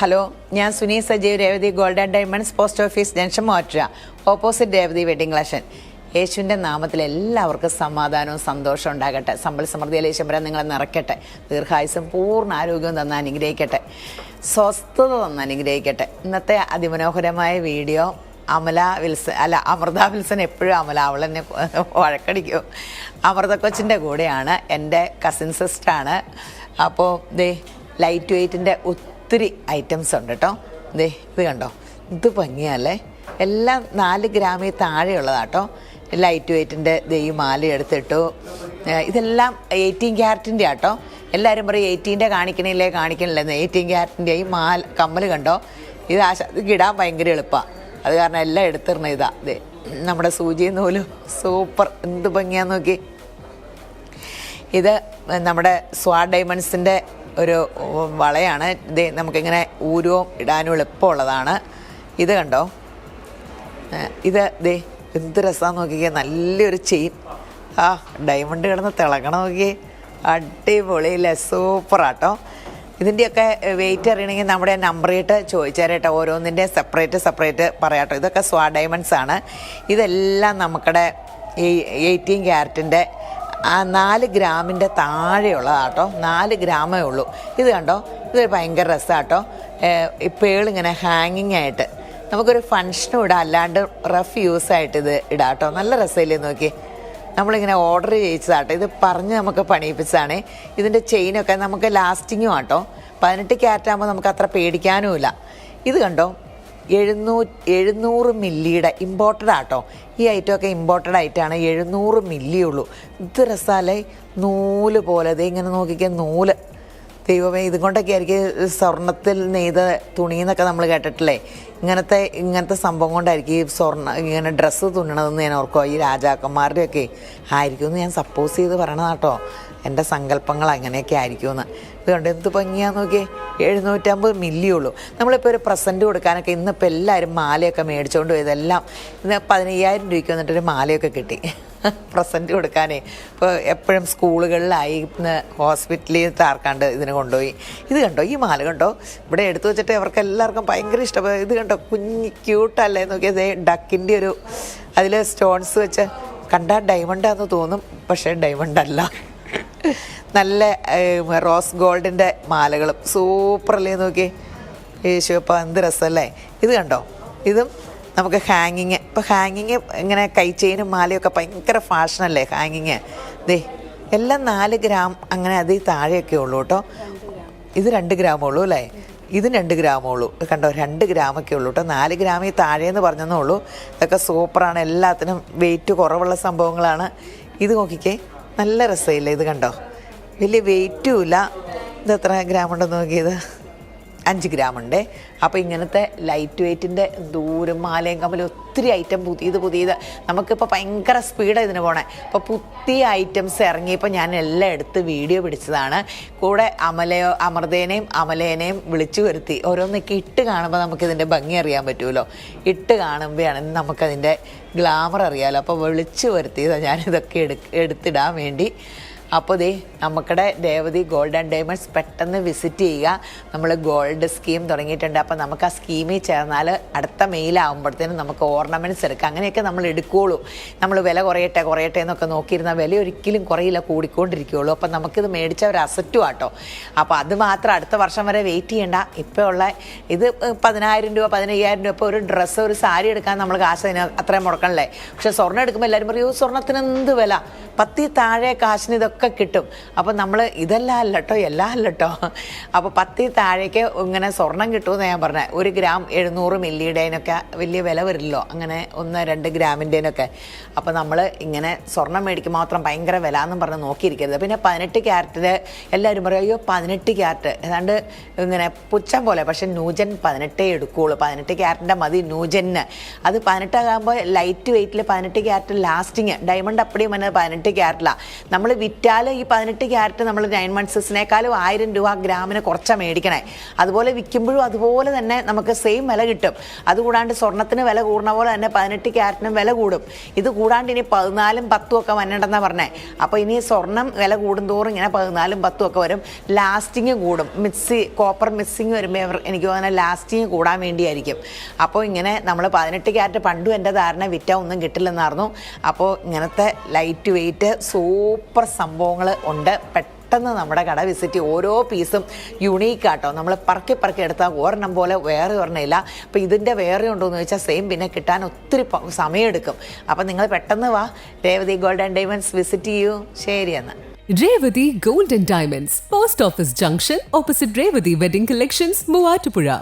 Hello ഞാൻ Suni Sajeev Revathi gold and diamonds post office junction മോറ്റ opposite Revathi wedding collection യേശുവിന്റെ നാമത്തിൽ എല്ലാവർക്കും സമാധാനവും സന്തോഷവും ഉണ്ടാകട്ടെ. സമ്പൽ സമൃദ്ധിയിൽ യേശുമ്പരം നിങ്ങളെ നിറയ്ക്കട്ടെ. ദീർഘായുസും പൂർണ ആരോഗ്യവും തന്ന് അനുഗ്രഹിക്കട്ടെ. സ്വസ്ഥത തന്ന് അനുഗ്രഹിക്കട്ടെ. ഇന്നത്തെ അതിമനോഹരമായ വീഡിയോ അമല വിൽസൺ അല്ല അമൃത വിൽസൺ എപ്പോഴും അമല അവൾ എന്നെ വഴക്കടിക്കും. അമൃത കൊച്ചിന്റെ കൂടെയാണ് എന്റെ കസിൻ സിസ്റ്ററാണ് അപ്പോൾ ദേ ലൈറ്റ് വെയ്റ്റിന്റെ ഒത്തിരി ഐറ്റംസ് ഉണ്ട് കേട്ടോ ദേ ഇത് കണ്ടോ? ഇത് ഭംഗിയല്ലേ എല്ലാം നാല് ഗ്രാമിൽ താഴെയുള്ളതാട്ടോ. ലൈറ്റ് വെയ്റ്റിന്റെ ഈ മാല എടുത്തിട്ടു. ഇതെല്ലാം എയ്റ്റീൻ ക്യാരറ്റിന്റെ ആട്ടോ. എല്ലാവരും പറയും എയ്റ്റീന്റെ കാണിക്കണില്ലേ കാണിക്കണില്ലെന്ന് എയ്റ്റീൻ ക്യാരറ്റിന്റെ ഈ മാല കമ്മൽ കണ്ടോ? ഇത് ഇത് ഇടാൻ ഭയങ്കര എളുപ്പമാണ് അത് കാരണം എല്ലാം എടുത്തിരുന്ന ഇതാ. ദേ നമ്മുടെ സൂചി നൂലും സൂപ്പർ. എന്ത് ഭംഗിയാന്ന് നോക്കി. ഇത് നമ്മുടെ സ്വാ ഡയമണ്ട്സിന്റെ ഒരു വളയാണ്. ഇത് നമുക്കിങ്ങനെ ഊരവും ഇടാനും എളുപ്പമുള്ളതാണ്. ഇത് കണ്ടോ? ഇത് ദേ എന്ത് രസമാണെന്ന് നോക്കിക്കേ. നല്ലൊരു ചെയിൻ. ആ ഡയമണ്ട് കിടന്ന് തിളങ്ങണം നോക്കിയേ. അടിപൊളിയില്ലേ സൂപ്പറാട്ടോ ഇതിന്റെയൊക്കെ വെയിറ്റ് അറിയണമെങ്കിൽ നമ്മുടെ നമ്പർ ഇട്ട് ചോദിച്ചാരേട്ടോ ഓരോന്നിന്റെ സെപ്പറേറ്റ് സെപ്പറേറ്റ് പറയാട്ടോ. ഇതൊക്കെ സ്വാ ഡയമണ്ട്സ് ആണ്. ഇതെല്ലാം നമുക്കടെ ഈ എയ്റ്റീൻ ക്യാരറ്റിന്റെ ആ നാല് ഗ്രാമിന്റെ താഴെയുള്ളതാട്ടോ. നാല് ഗ്രാമേ ഉള്ളൂ. ഇത് കണ്ടോ? ഇത് ഭയങ്കര രസമാട്ടോ ഈ പേളിങ്ങനെ ഹാങ്ങിങ് ആയിട്ട്. നമുക്കൊരു ഫങ്ഷനും ഇടാം. അല്ലാണ്ട് റഫ് യൂസ് ആയിട്ട് ഇത് ഇടാട്ടോ. നല്ല രസമില്ലേ നോക്കി നമ്മളിങ്ങനെ ഓർഡർ ചെയ്യിച്ചതാട്ടോ. ഇത് പറഞ്ഞ് നമുക്ക് പണിയിപ്പിച്ചതാണ്. ഇതിന്റെ ചെയിനൊക്കെ നമുക്ക് ലാസ്റ്റിങ്ങും ആട്ടോ. പതിനെട്ട് ക്യാരറ്റ് ആകുമ്പോൾ നമുക്ക് അത്ര പേടിക്കാനുമില്ല. ഇത് കണ്ടോ? എഴുന്നൂ എഴുന്നൂറ് മില്ലിയുടെ ഇമ്പോർട്ടഡ് ആട്ടോ. ഈ ഐറ്റമൊക്കെ ഇമ്പോർട്ടഡ് ആയിട്ടാണ് എഴുന്നൂറ് മില്ലിയുള്ളൂ. ഇത് രസാലേ. നൂൽ പോലെ. ഇതേ ഇങ്ങനെ നോക്കിക്കാൻ നൂൽ. ദൈവമേ ഇതും കൊണ്ടൊക്കെ ആയിരിക്കും സ്വർണത്തിൽ നെയ്ത തുണി എന്നൊക്കെ നമ്മൾ കേട്ടിട്ടില്ലേ? ഇങ്ങനത്തെ ഇങ്ങനത്തെ സംഭവം കൊണ്ടായിരിക്കും ഈ സ്വർണ ഇങ്ങനെ ഡ്രസ്സ് തുന്നണതെന്ന് ഞാൻ ഓർക്കുക ഈ രാജാക്കന്മാരുടെയൊക്കെ ആയിരിക്കും എന്ന് ഞാൻ സപ്പോസ് ചെയ്ത് പറയണതാട്ടോ എന്റെ സങ്കല്പങ്ങൾ അങ്ങനെയൊക്കെ ആയിരിക്കുമെന്ന്. ഇതുകൊണ്ട് എന്ത് ഭംഗിയാന്ന് നോക്കിയേ. എഴുന്നൂറ്റമ്പത് മില്ലി ഉള്ളൂ. നമ്മളിപ്പോൾ ഒരു പ്രസന്റ് കൊടുക്കാനൊക്കെ ഇന്നിപ്പോൾ എല്ലാവരും മാലയൊക്കെ മേടിച്ചുകൊണ്ട് പോയതെല്ലാം ഇന്ന് പതിനയ്യായിരം രൂപയ്ക്ക് വന്നിട്ടൊരു മാലയൊക്കെ കിട്ടി. പ്രസന്റ് കൊടുക്കാനേ. ഇപ്പോൾ എപ്പോഴും സ്കൂളുകളിലായി ഹോസ്പിറ്റലിൽ താർക്കാണ്ട് ഇതിന് കൊണ്ടുപോയി. ഇത് കണ്ടോ? ഈ മാല കണ്ടോ? ഇവിടെ എടുത്തു വെച്ചിട്ട് അവർക്ക് എല്ലാവർക്കും ഭയങ്കര ഇഷ്ടപ്പെട്ടു ഇത് കണ്ടോ? കുഞ്ഞി ക്യൂട്ടല്ലേ നോക്കിയത് ഡക്കിന്റെ ഒരു അതിൽ സ്റ്റോൺസ് വെച്ച്. കണ്ടാൽ ഡയമണ്ടാന്ന് തോന്നും പക്ഷേ ഡയമണ്ട് അല്ല. നല്ല റോസ് ഗോൾഡിന്റെ മാലകളും. സൂപ്പറല്ലേ നോക്കി യേശുവപ്പ എന്ത് രസമല്ലേ? ഇത് കണ്ടോ? ഇതും നമുക്ക് ഹാങ്ങിങ് ഇപ്പോൾ ഹാങ്ങിങ് ഇങ്ങനെ കൈ ചെയിനും മാലയൊക്കെ ഭയങ്കര ഫാഷനല്ലേ ഹാങ്ങിങ് ദേ എല്ലാം നാല് ഗ്രാം അങ്ങനെ അതിൽ താഴെയൊക്കെ ഉള്ളൂ കേട്ടോ ഇത് രണ്ട് ഗ്രാമേ ഉള്ളൂ അല്ലേ? ഇത് രണ്ട് ഗ്രാമേ ഉള്ളൂ. കണ്ടോ രണ്ട് ഗ്രാമൊക്കെ ഉള്ളൂ കേട്ടോ നാല് ഗ്രാമിൽ താഴേന്ന് പറഞ്ഞതേ ഉള്ളൂ. ഇതൊക്കെ സൂപ്പറാണ് എല്ലാത്തിനും വെയിറ്റ് കുറവുള്ള സംഭവങ്ങളാണ്. ഇത് നോക്കിക്കേ നല്ല രസമില്ലേ ഇത് കണ്ടോ? വലിയ വെയിറ്റും ഇല്ല. ഇത് എത്ര ഗ്രാം ഉണ്ടെന്ന് നോക്കിയത്? അഞ്ച് ഗ്രാം ഉണ്ട് അപ്പോൾ ഇങ്ങനത്തെ ലൈറ്റ് വെയ്റ്റിന്റെ ദൂരം മാലയും കമ്മലും ഒത്തിരി ഐറ്റം പുതിയത് പുതിയത് നമുക്കിപ്പോൾ ഭയങ്കര സ്പീഡ് ഇതിന് പോണേ. അപ്പോൾ പുതിയ ഐറ്റംസ് ഇറങ്ങിയപ്പോൾ ഞാൻ എല്ലാം എടുത്ത് വീഡിയോ പിടിച്ചതാണ്. കൂടെ അമലയോ അമൃതേനെയും അമലേനെയും വിളിച്ചു വരുത്തി. ഓരോന്നൊക്കെ ഇട്ട് കാണുമ്പോൾ നമുക്കിതിന്റെ ഭംഗി അറിയാൻ പറ്റുമല്ലോ ഇട്ട് കാണുമ്പോഴാണ് നമുക്കതിന്റെ ഗ്ലാമർ അറിയാമല്ലോ അപ്പോൾ വിളിച്ചു വരുത്തിയതാണ് ഞാനിതൊക്കെ എടു എടുത്തിടാൻ വേണ്ടി. അപ്പോൾ ദേ നമുക്കടെ രേവതി ഗോൾഡ് ആൻഡ് ഡയമണ്ട്സ് പെട്ടെന്ന് വിസിറ്റ് ചെയ്യുക. നമ്മൾ ഗോൾഡ് സ്കീം തുടങ്ങിയിട്ടുണ്ട്. അപ്പോൾ നമുക്ക് ആ സ്കീമിൽ ചേർന്നാൽ അടുത്ത മെയിലാകുമ്പോഴത്തേനും നമുക്ക് ഓർണമെന്റ്സ് എടുക്കാം. അങ്ങനെയൊക്കെ നമ്മൾ എടുക്കുകയുള്ളൂ നമ്മൾ വില കുറയട്ടെ കുറയട്ടെ എന്നൊക്കെ നോക്കിയിരുന്ന വില ഒരിക്കലും കുറയില്ല കൂടിക്കൊണ്ടിരിക്കുകയുള്ളൂ അപ്പോൾ നമുക്കിത് മേടിച്ച ഒരു അസറ്റും ആട്ടോ. അപ്പോൾ അത് മാത്രം അടുത്ത വർഷം വരെ വെയിറ്റ് ചെയ്യേണ്ട. ഇപ്പോൾ ഉള്ള ഇത് പതിനായിരം രൂപ പതിനയ്യായിരം രൂപ ഇപ്പോൾ ഒരു ഡ്രസ്സ് ഒരു സാരി എടുക്കാൻ നമ്മൾ കാശ് അതിന് അത്രയും മുടക്കണല്ലേ? പക്ഷേ സ്വർണം എടുക്കുമ്പോൾ എല്ലാവരും പറയും സ്വർണത്തിന് എന്ത് വില? പത്തി താഴെ കാശിന് ഇതൊക്കെ കിട്ടും. അപ്പോൾ നമ്മൾ ഇതെല്ലാം അല്ല കേട്ടോ എല്ലാം അല്ല കേട്ടോ അപ്പോൾ പത്തി താഴേക്ക് ഇങ്ങനെ സ്വർണം കിട്ടുമെന്ന് ഞാൻ പറഞ്ഞത് ഒരു ഗ്രാം എഴുന്നൂറ് മില്ലിയുടേനൊക്കെ വലിയ വില വരില്ലോ അങ്ങനെ ഒന്ന് രണ്ട് ഗ്രാമിന്റെനൊക്കെ അപ്പോൾ നമ്മൾ ഇങ്ങനെ സ്വർണം മേടിക്കും മാത്രം ഭയങ്കര വില എന്നും പറഞ്ഞ് നോക്കിയിരിക്കരുത്. പിന്നെ പതിനെട്ട് ക്യാരറ്റിൽ എല്ലാവരും പറയും അയ്യോ പതിനെട്ട് ക്യാരറ്റ്. ഏതാണ്ട് ഇങ്ങനെ പുച്ഛം പോലെ പക്ഷെ നൂജൻ പതിനെട്ടേ എടുക്കുകയുള്ളൂ പതിനെട്ട് ക്യാരറ്റിന്റെ മതി നൂജന്. അത് പതിനെട്ടാകുമ്പോൾ ലൈറ്റ് വെയിറ്റിൽ പതിനെട്ട് ക്യാരറ്റ് ലാസ്റ്റിങ് ഡയമണ്ട് അപ്പടിയും വന്നത് പതിനെട്ട് ക്യാരറ്റിലാണ് നമ്മൾ വിറ്റ വിറ്റാൽ ഈ പതിനെട്ട് ക്യാരറ്റ് നമ്മൾ നയൻ മൺസസിനേക്കാളും ആയിരം രൂപ ഗ്രാമിന് കുറച്ചാണ് മേടിക്കണേ. അതുപോലെ വിൽക്കുമ്പോഴും അതുപോലെ തന്നെ നമുക്ക് സെയിം വില കിട്ടും. അതുകൂടാണ്ട് സ്വർണത്തിന് വില കൂടുന്ന പോലെ തന്നെ പതിനെട്ട് ക്യാരറ്റിനും വില കൂടും. ഇത് കൂടാണ്ട് ഇനി പതിനാലും പത്തും ഒക്കെ വന്നിട്ടെന്നാണ് പറഞ്ഞേ. അപ്പോൾ ഇനി സ്വർണം വില കൂടുന്തോറും ഇങ്ങനെ പതിനാലും പത്തും ഒക്കെ വരും. ലാസ്റ്റിങ് കൂടും. മിക്സി കോപ്പർ മിക്സിങ് വരുമ്പോൾ എനിക്ക് തോന്നുന്നത് ലാസ്റ്റിങ് കൂടാൻ വേണ്ടിയായിരിക്കും. അപ്പോൾ ഇങ്ങനെ നമ്മൾ പതിനെട്ട് ക്യാരറ്റ് പണ്ടും എന്റെ ധാരണ വിറ്റാ ഒന്നും കിട്ടില്ലെന്നായിരുന്നു. അപ്പോൾ ഇങ്ങനത്തെ ലൈറ്റ് വെയിറ്റ് സൂപ്പർ സംഭവങ്ങൾ ഉണ്ട്. പെട്ടെന്ന് നമ്മുടെ കട വിസിറ്റ് ഓരോ പീസും യുണീക്ക് ആട്ടോ. നമ്മൾ പറക്കി പറക്കി എടുത്താൽ ഒരെണ്ണം പോലെ വേറെ ഒരെണ്ണം ഇല്ല. അപ്പോൾ ഇതിന്റെ വേറെ ഉണ്ടോ എന്ന് ചോദിച്ചാൽ സെയിം പിന്നെ കിട്ടാൻ ഒത്തിരി സമയം സമയമെടുക്കും അപ്പം നിങ്ങൾ പെട്ടെന്ന് വാ. Revathi gold and diamonds visit ചെയ്യൂ. ശരി എന്നാൽ Revathi golden diamonds Diamonds, Post Office Junction, opposite wedding Collections, Muatupura.